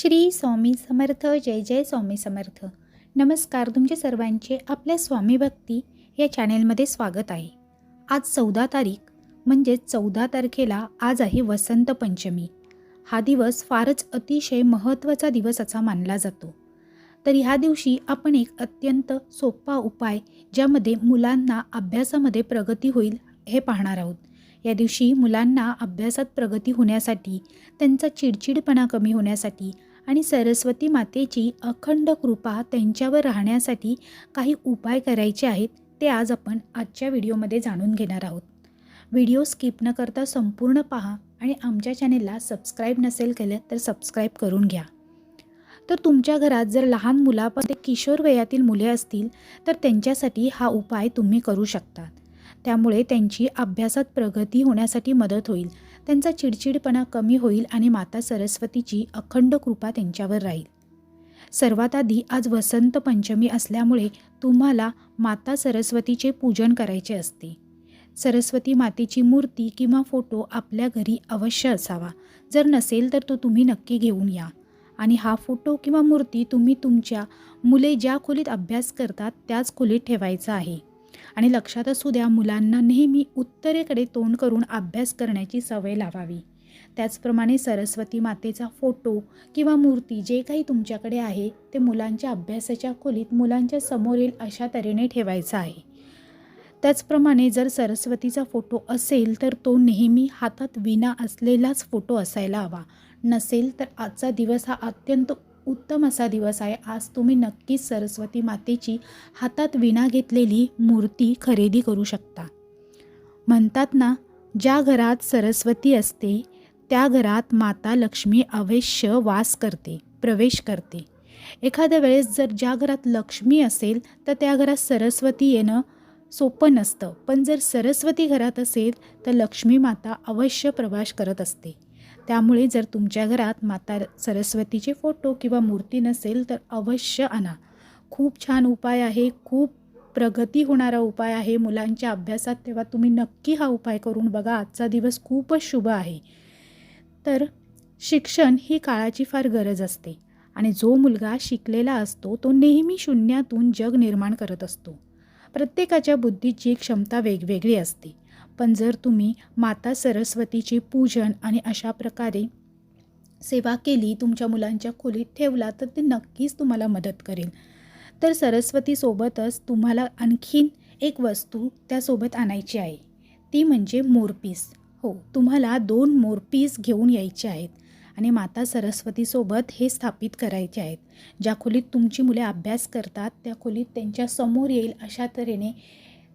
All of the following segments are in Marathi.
श्री स्वामी समर्थ जय जय स्वामी समर्थ. नमस्कार तुमचे सर्वांचे आपल्या स्वामी भक्ती या चॅनेलमध्ये स्वागत आहे. आज चौदा तारीख म्हणजेच चौदा तारखेला आज आहे वसंत पंचमी. हा दिवस फारच अतिशय महत्त्वाचा दिवस असा मानला जातो. तर ह्या दिवशी आपण एक अत्यंत सोपा उपाय ज्यामध्ये मुलांना अभ्यासामध्ये प्रगती होईल हे पाहणार आहोत. या दिवशी मुलांना अभ्यासात प्रगती होण्यासाठी त्यांचा चिडचिडपणा कमी होण्यासाठी आणि सरस्वती मातेची अखंड कृपा त्यांच्यावर राहण्यासाठी काही उपाय करायचे आहेत ते आज आपण आजच्या व्हिडिओमध्ये जाणून घेणार आहोत. व्हिडिओ स्किप न करता संपूर्ण पहा आणि आमच्या चॅनेलला सबस्क्राईब नसेल केलं तर सबस्क्राईब करून घ्या. तर तुमच्या घरात जर लहान मुलापासून ते किशोर वयातील मुले असतील तर त्यांच्यासाठी हा उपाय तुम्ही करू शकता. त्यामुळे त्यांची अभ्यासात प्रगती होण्यासाठी मदत होईल. त्यांचा चिडचिडपणा कमी होईल आणि माता सरस्वतीची अखंड कृपा त्यांच्यावर राहील. सर्वात आधी आज वसंत पंचमी असल्यामुळे तुम्हाला माता सरस्वतीचे पूजन करायचे असते. सरस्वती मातेची मूर्ती किंवा फोटो आपल्या घरी अवश्य असावा. जर नसेल तर तो तुम्ही नक्की घेऊन या. आणि हा फोटो किंवा मूर्ती तुम्ही तुमच्या मुले ज्या खोलीत अभ्यास करतात त्याच खोलीत ठेवायचा आहे. आणि लक्षात असू द्या मुलांना नेहमी उत्तरेकडे तोंड करून अभ्यास करण्याची सवय लावावी. त्याचप्रमाणे सरस्वती मातेचा फोटो किंवा मूर्ती जे काही तुमच्याकडे आहे ते मुलांच्या अभ्यासाच्या खोलीत मुलांच्या समोर येईल अशा तऱ्हेने ठेवायचं आहे. त्याचप्रमाणे जर सरस्वतीचा फोटो असेल तर तो नेहमी हातात विना असलेलाच फोटो असायला हवा. नसेल तर आजचा दिवस हा अत्यंत उत्तम असा दिवस आहे. आज तुम्ही नक्कीच सरस्वती मातेची हातात विणा घेतलेली मूर्ती खरेदी करू शकता. म्हणतात ना ज्या घरात सरस्वती असते त्या घरात माता लक्ष्मी अवश्य वास करते प्रवेश करते. एखाद्या वेळेस जर ज्या घरात लक्ष्मी असेल तर त्या घरात सरस्वती येणं सोपं नसतं. पण जर सरस्वती घरात असेल तर लक्ष्मी माता अवश्य प्रवास करत असते. त्यामुळे जर तुमच्या घरात माता सरस्वतीचे फोटो किंवा मूर्ती नसेल तर अवश्य आणा. खूप छान उपाय आहे खूप प्रगती होणारा उपाय आहे मुलांच्या अभ्यासात तेव्हा तुम्ही नक्की हा उपाय करून बघा. आजचा दिवस खूपच शुभ आहे. तर शिक्षण ही काळाची फार गरज असते आणि जो मुलगा शिकलेला असतो तो नेहमी शून्यातून जग निर्माण करत असतो. प्रत्येकाच्या बुद्धीची क्षमता वेगवेगळी असते. पण जर तुम्ही माता सरस्वतीचे पूजन आणि अशा प्रकारे सेवा केली तुमच्या मुलांच्या खोलीत ठेवला तर ते नक्कीच तुम्हाला मदत करेल. तर सरस्वतीसोबतच तुम्हाला आणखीन एक वस्तू त्यासोबत आणायची आहे. ती म्हणजे मोरपीस हो तुम्हाला दोन मोरपीस घेऊन यायचे आहेत आणि माता सरस्वतीसोबत हे स्थापित करायचे आहेत. ज्या खोलीत तुमची मुले अभ्यास करतात त्या खोलीत त्यांच्यासमोर येईल अशा तऱ्हेने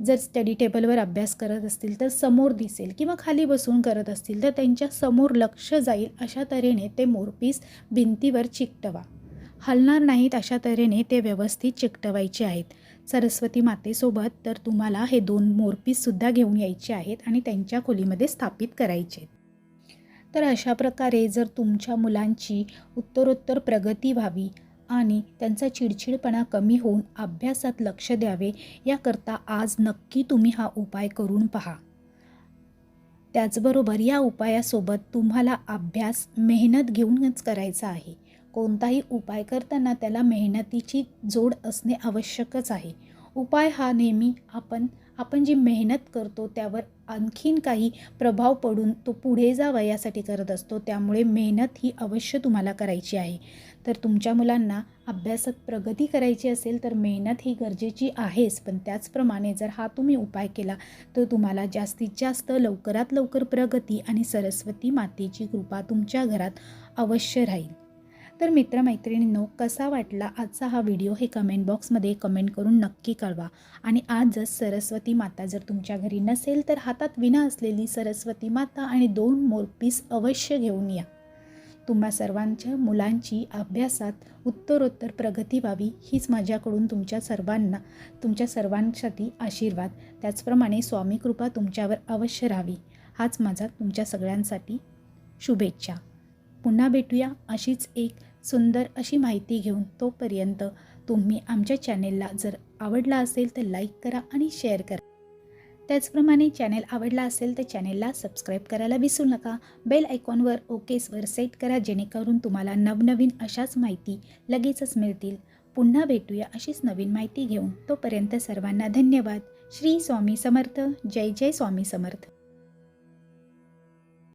जर स्टडी टेबलवर अभ्यास करत असतील तर समोर दिसेल किंवा खाली बसून करत असतील तर त्यांच्यासमोर लक्ष जाईल अशा तऱ्हेने ते मोरपीस भिंतीवर चिकटवा. हलणार नाहीत अशा तऱ्हेने ते व्यवस्थित चिकटवायचे आहेत. सरस्वती मातेसोबत तर तुम्हाला हे दोन मोरपीससुद्धा घेऊन यायचे आहेत आणि त्यांच्या खोलीमध्ये स्थापित करायचे आहेत. तर अशा प्रकारे जर तुमच्या मुलांची उत्तरोत्तर प्रगती व्हावी आणि त्यांचा चिडचिडपणा कमी होऊन अभ्यासात लक्ष द्यावे याकरता आज नक्की तुम्ही हा उपाय करून पहा. त्याचबरोबर या उपायासोबत तुम्हाला अभ्यास मेहनत घेऊनच करायचा आहे. कोणताही उपाय करताना त्याला मेहनतीची जोड असणे आवश्यकच आहे. उपाय हा नेहमी आपण आपण जी मेहनत करतो त्यावर आणखीन काही प्रभाव पडून तो पुढे जावा यासाठी करत असतो. त्यामुळे मेहनत ही अवश्य तुम्हाला करायची आहे. तर तुमच्या मुलांना अभ्यासात प्रगती करायची असेल तर मेहनत ही गरजेची आहेच. पण त्याचप्रमाणे जर हा तुम्ही उपाय केला तर तुम्हाला जास्तीत जास्त लवकरात लवकर प्रगती आणि सरस्वती मातेची कृपा तुमच्या घरात अवश्य राहील. तर मित्रमैत्रिणींनो कसा वाटला आजचा हा व्हिडिओ हे कमेंट बॉक्समध्ये कमेंट करून नक्की कळवा. आणि आजच सरस्वती माता जर तुमच्या घरी नसेल तर हातात विना असलेली सरस्वती माता आणि दोन मोरपीस अवश्य घेऊन या. तुम्हा सर्वांच्या मुलांची अभ्यासात उत्तरोत्तर प्रगती व्हावी हीच माझ्याकडून तुमच्या सर्वांना तुमच्या सर्वांसाठी आशीर्वाद. त्याचप्रमाणे स्वामी कृपा तुमच्यावर अवश्य राहावी. हाच माझा तुमच्या सगळ्यांसाठी शुभेच्छा. पुन्हा भेटूया अशीच एक सुंदर अशी माहिती घेऊन तोपर्यंत तुम्ही आमच्या चॅनेलला जर आवडला असेल तर लाईक करा आणि शेअर करा. त्याचप्रमाणे चॅनेल आवडला असेल तर चॅनेलला सबस्क्राईब करायला विसरू नका. बेल आयकॉनवर ओकेसवर सेट करा जेणेकरून तुम्हाला नवनवीन अशाच माहिती लगेचच मिळतील. पुन्हा भेटूया अशीच नवीन माहिती घेऊन. तोपर्यंत सर्वांना धन्यवाद. श्री स्वामी समर्थ. जय जय स्वामी समर्थ.